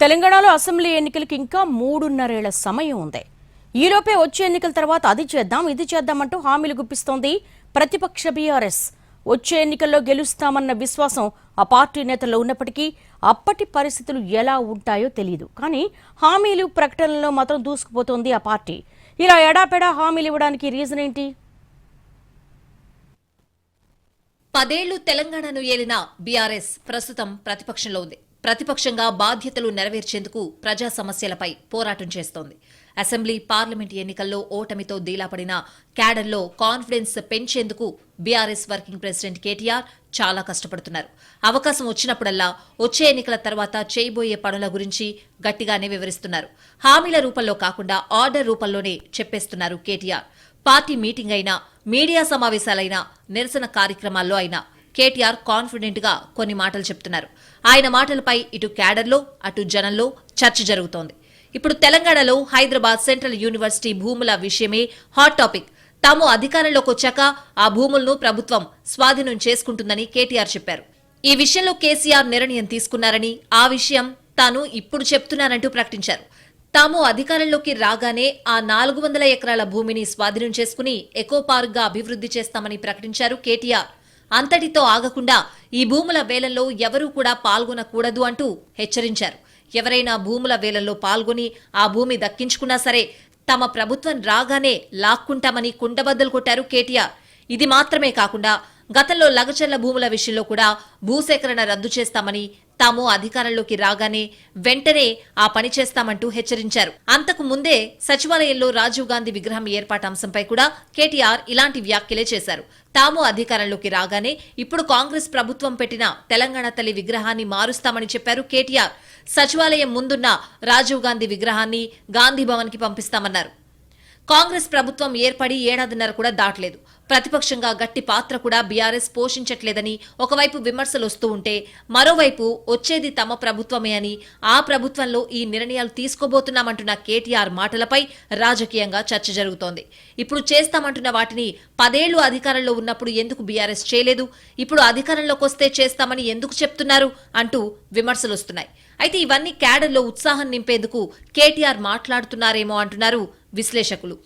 తెలంగాణలో అసెంబ్లీ ఎన్నికలకు ఇంకా మూడున్నరేళ్ళ సమయం ఉంది. ఈలోపే వచ్చే ఎన్నికల తర్వాత అది చేద్దాం ఇది చేద్దామంటూ హామీలు గుప్పిస్తోంది ప్రతిపక్ష బీఆర్ఎస్. వచ్చే ఎన్నికల్లో గెలుస్తామన్న విశ్వాసం ఆ పార్టీ నేతల్లో ఉన్నప్పటికీ అప్పటి పరిస్థితులు ఎలా ఉంటాయో తెలియదు కానీ హామీలు ప్రకటనలో మాత్రం దూసుకుపోతోంది ఆ పార్టీ. ఇలా ఎడాపెడా హామీలు ఇవ్వడానికి రీజన్ ఏంటి? పదేళ్ళు తెలంగాణను ఏలిన బీఆర్ఎస్ ప్రస్తుతం ప్రతిపక్షంలో ఉంది. ప్రతిపక్షంగా బాధ్యతలు నెరవేర్చేందుకు ప్రజా సమస్యలపై పోరాటం చేస్తోంది. అసెంబ్లీ పార్లమెంట్ ఎన్నికల్లో ఓటమితో దీలాపడిన క్యాడర్లో కాన్ఫిడెన్స్ పెంచేందుకు బీఆర్ఎస్ వర్కింగ్ ప్రెసిడెంట్ కేటీఆర్ చాలా కష్టపడుతున్నారు. అవకాశం వచ్చినప్పుడల్లా వచ్చే ఎన్నికల తర్వాత చేయబోయే పనుల గురించి గట్టిగానే వివరిస్తున్నారు. హామీల రూపంలో కాకుండా ఆర్డర్ రూపంలోనే చెప్పేస్తున్నారు కేటీఆర్. పార్టీ మీటింగ్ అయినా మీడియా సమావేశాలైనా నిరసన కార్యక్రమాల్లో అయినా కేటీఆర్ కాన్ఫిడెంట్గా కొన్ని మాటలు చెప్తున్నారు. ఆయన మాటలపై ఇటు క్యాడర్లో అటు జనంలో చర్చ జరుగుతోంది. ఇప్పుడు తెలంగాణలో హైదరాబాద్ సెంట్రల్ యూనివర్సిటీ భూముల విషయమే హాట్ టాపిక్ తాము అధికారంలోకి వచ్చాక ఆ భూములను ప్రభుత్వం స్వాధీనం చేసుకుంటుందని కేటీఆర్ చెప్పారు. ఈ విషయంలో కేసీఆర్ నిర్ణయం తీసుకున్నారని ఆ విషయం తాను ఇప్పుడు చెప్తున్నానంటూ ప్రకటించారు. తాము అధికారంలోకి రాగానే ఆ నాలుగు వందల ఎకరాల భూమిని స్వాధీనం చేసుకుని ఎకో పార్క్గా అభివృద్ధి చేస్తామని ప్రకటించారు కేటీఆర్. అంతటితో ఆగకుండా ఈ భూముల వేలంలో ఎవరూ కూడా పాల్గొనకూడదు అంటూ హెచ్చరించారు. ఎవరైనా భూముల వేలంలో పాల్గొని ఆ భూమి దక్కించుకున్నా సరే తమ ప్రభుత్వం రాగానే లాక్కుంటామని కుండబద్దలు కొట్టారు కేటీఆర్. ఇది మాత్రమే కాకుండా గతంలో లగచర్ల భూముల విషయంలో కూడా భూసేకరణ రద్దు చేస్తామని తాము అధికారంలోకి రాగానే వెంటనే ఆ పని చేస్తామంటూ హెచ్చరించారు. అంతకు ముందే సచివాలయంలో రాజీవ్ గాంధీ విగ్రహం ఏర్పాటు అంశంపై కూడా కేటీఆర్ ఇలాంటి వ్యాఖ్యలే చేశారు. తాము అధికారంలోకి రాగానే ఇప్పుడు కాంగ్రెస్ ప్రభుత్వం పెట్టిన తెలంగాణ తల్లి విగ్రహాన్ని మారుస్తామని చెప్పారు కేటీఆర్. సచివాలయం ముందున్న రాజీవ్ గాంధీ విగ్రహాన్ని గాంధీ భవన్కి పంపిస్తామన్నారు. కాంగ్రెస్ ప్రభుత్వం ఏర్పడి ఏడాదిన్నర కూడా దాటలేదు. ప్రతిపక్షంగా గట్టి పాత్ర కూడా బీఆర్ఎస్ పోషించట్లేదని ఒకవైపు విమర్శలు వస్తూ ఉంటే మరోవైపు వచ్చేది తమ ప్రభుత్వమే అని ఆ ప్రభుత్వంలో ఈ నిర్ణయాలు తీసుకోబోతున్నామంటున్న కేటీఆర్ మాటలపై రాజకీయంగా చర్చ జరుగుతోంది. ఇప్పుడు చేస్తామంటున్న వాటిని పదేళ్ళు అధికారంలో ఉన్నప్పుడు ఎందుకు బీఆర్ఎస్ చేయలేదు? ఇప్పుడు అధికారంలోకి వస్తే చేస్తామని ఎందుకు చెప్తున్నారు? అంటూ విమర్శలు వస్తున్నాయి. అయితే ఇవన్నీ క్యాడర్లో ఉత్సాహం నింపేందుకు కేటీఆర్ మాట్లాడుతున్నారేమో అంటున్నారు విశ్లేషకులు.